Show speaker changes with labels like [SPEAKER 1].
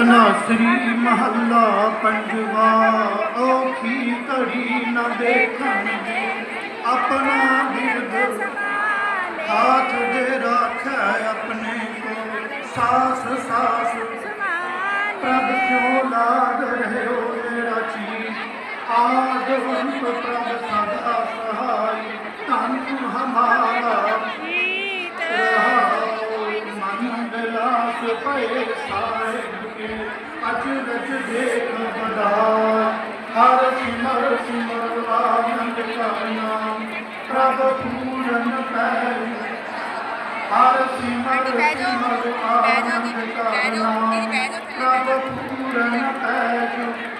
[SPEAKER 1] ਸ੍ਰੀ ਮਹੱਲਾ ਪੰਜਵਾ। ਔਖੀ ਘੜੀ ਨਾ ਦੇਖਣ। ਆਪਣਾ ਬਿਰਦ ਹਾਥ ਦੇ ਰਾਖੈ ਆਪਣੇ ਕੋ ਸਾਸ ਸਾਸ, ਪ੍ਰਭ ਕਿਉ ਲਾਗ ਰਹਿਓ ਮੇਰਾ ਚੀ ਆਦਵੰਤ ਪ੍ਰਭ ਸਦਾ ਸਹਾਈ। ਧਨ ਹਮਾਰਾ ਕੇ ਭਏ ਸਾਰੇ ਦੁਖੀ ਅਚ ਵਿੱਚ ਦੇਖ ਬਦਾ। ਹਰ ਸਿਮਰ ਸਿਮਰ ਆਨੰਦ ਕਰਨਾ ਪ੍ਰਭ ਪੂਰਨ ਪੈ ਹਰ ਸਿਮਰ ਸਿਮਰ ਆਨੰਦ ਕਰਨਾ ਪ੍ਰਭ ਪੂਰਨ ਪੈ